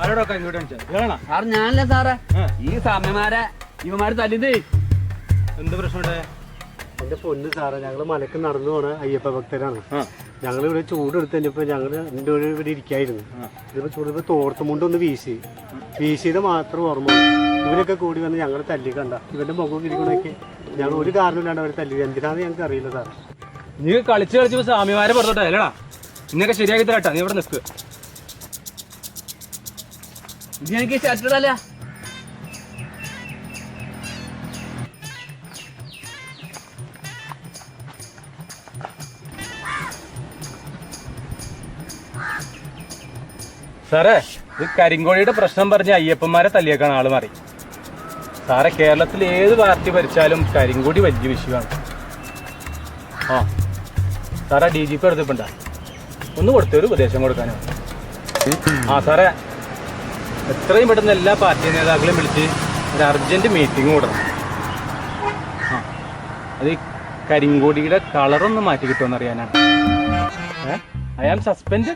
ആരോടൊക്കെ ഇങ്ങോട്ട് സാർ ഞാനല്ലേ സാറേ. ഈ സമയമാരെ ഇവന്മാര് തല്ലിത്. എന്ത് പ്രശ്നമുണ്ടേ എന്റെ പൊന്ന് സാറേ ഞങ്ങൾ മലക്ക് നടന്നു പോണ അയ്യപ്പ ഭക്തരാണ്. ഞങ്ങൾ ഇവിടെ ചൂടെടുത്ത് കഴിഞ്ഞപ്പോ ഞങ്ങൾ എന്റെ ഒരു ഇവിടെ ഇരിക്കായിരുന്നു. ഇതിപ്പോ ഇതിപ്പോ ചൂടിപ്പോ തോർത്തുമുണ്ട് ഒന്ന് വീശി. വീശിയത് മാത്രം ഓർമ്മ. ഇവരൊക്കെ കൂടി വന്ന് ഞങ്ങൾ തല്ലി കണ്ട. ഇവന്റെ മുഖം ഇരിക്കണൊക്കെ ഞങ്ങൾ ഒരു കാരണമില്ലാണ്ട് അവർ തല്ലി എന്തിനാന്ന് ഞങ്ങൾക്ക് അറിയില്ല സാർ നീ കളിച്ച് കളിച്ച് സ്വാമിമാരെ പുറത്തോട്ടെ അല്ലടാ ഇന്നൊക്കെ ശരിയാക്കി തരട്ടാ. നീ ഇവിടെ നിൽക്കുക എനിക്ക് ഷർട്ടിടല്ല സാറേ ഇത് കരിങ്കോഴിയുടെ പ്രശ്നം പറഞ്ഞ് അയ്യപ്പന്മാരെ തല്ലിയേക്കാണ് ആൾ മാറി. സാറേ കേരളത്തിൽ ഏത് പാർട്ടി ഭരിച്ചാലും കരിങ്കോടി വലിയ വിഷയമാണ്. ആ സാറേ ഡി ജി പി എടുത്തിട്ടുണ്ടാ? ഒന്ന് കൊടുത്തൊരു ഉപദേശം കൊടുക്കാനോ ആ സാറേ എത്രയും പെട്ടെന്ന് എല്ലാ പാർട്ടി നേതാക്കളെയും വിളിച്ച് ഒരു അർജന്റ് മീറ്റിംഗ് കൂടണം ആ. അത് കരിങ്കോടിയുടെ കളറൊന്ന് മാറ്റി കിട്ടുമെന്ന് അറിയാനാണ്. I am suspend